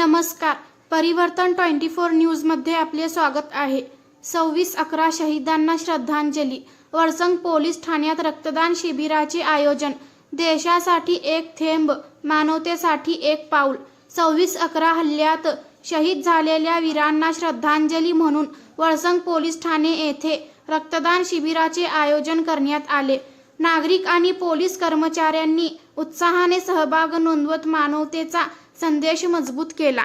नमस्कार. परिवर्तन twenty four न्यूजमध्ये आपले स्वागत आहे. सव्वीस अकरा शहीदांना श्रद्धांजली. वरसंग पोलीस ठाण्यात रक्तदान शिबिराचे आयोजन. देशासाठी एक थेंब मानवतेसाठी एक पाऊल. सव्वीस अकरा हल्ल्यात शहीद झालेल्या वीरांना श्रद्धांजली म्हणून वळसंग पोलीस ठाणे येथे रक्तदान शिबिराचे आयोजन करण्यात आले. नागरिक आणि पोलीस कर्मचाऱ्यांनी उत्साहाने सहभाग नोंदवत मानवतेचा संदेश मजबूत केला.